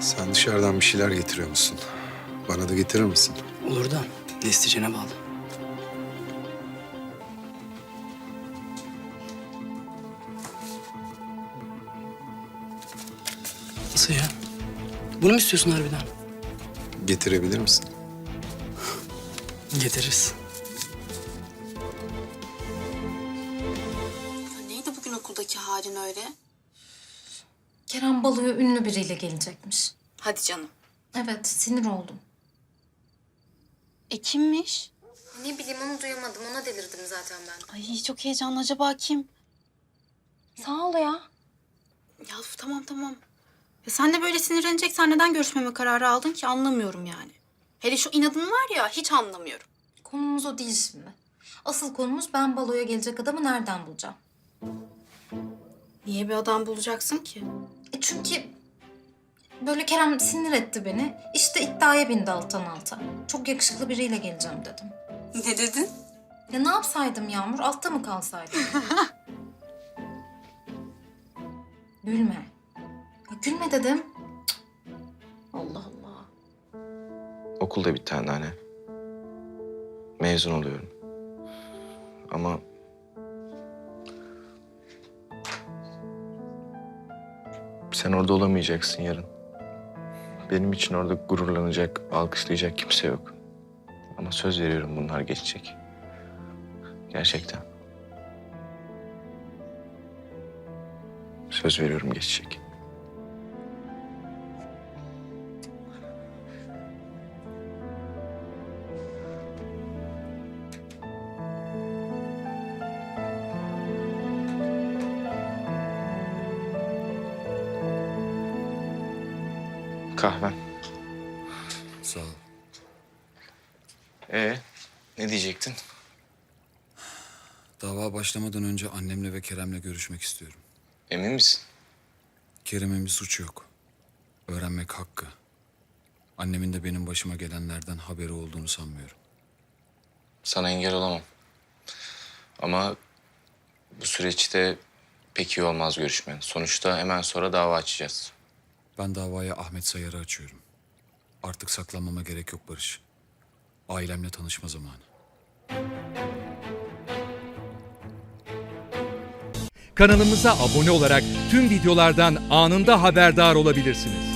Sen dışarıdan bir şeyler getiriyor musun? Bana da getirir misin? Olur da ne isteyeceğine bağlı. Nasıl ya? Bunu mu istiyorsun harbiden? Getirebilir misin? Getiririz. Neydi bugün okuldaki halin öyle? Kerem baloya ünlü biriyle gelecekmiş. Hadi canım. Evet, sinir oldum. E kimmiş? Ne bileyim onu duyamadım, ona delirdim zaten ben. Ay çok heyecanlı. Acaba kim? Sağ ol ya. Ya tamam tamam. Ya sen de böyle sinirleneceksen neden görüşmeme kararı aldın ki anlamıyorum yani. Hele şu inadın var ya hiç anlamıyorum. Konumuz o değil şimdi. Asıl konumuz ben baloya gelecek adamı nereden bulacağım? Niye bir adam bulacaksın ki? E çünkü böyle Kerem sinir etti beni. İşte iddiaya bindi alttan alta. Çok yakışıklı biriyle geleceğim dedim. Ne dedin? Ya ne yapsaydım Yağmur? Altta mı kalsaydım? gülme. Ya gülme dedim. Cık. Allah Allah. Okulda bir tane anne. Mezun oluyorum. Ama... Sen orada olamayacaksın yarın. Benim için orada gururlanacak, alkışlayacak kimse yok. Ama söz veriyorum bunlar geçecek. Gerçekten. Söz veriyorum geçecek. Kahven. Sağ ol. Ee, ne diyecektin? Dava başlamadan önce annemle ve Kerem'le görüşmek istiyorum. Emin misin? Kerem'in bir suçu yok. Öğrenmek hakkı. Annemin de benim başıma gelenlerden haberi olduğunu sanmıyorum. Sana engel olamam. Ama bu süreçte pek iyi olmaz görüşmen. Sonuçta hemen sonra dava açacağız. Ben davaya Ahmet Sayar'ı açıyorum. Artık saklanmama gerek yok Barış. Ailemle tanışma zamanı. Kanalımıza abone olarak tüm videolardan anında haberdar olabilirsiniz.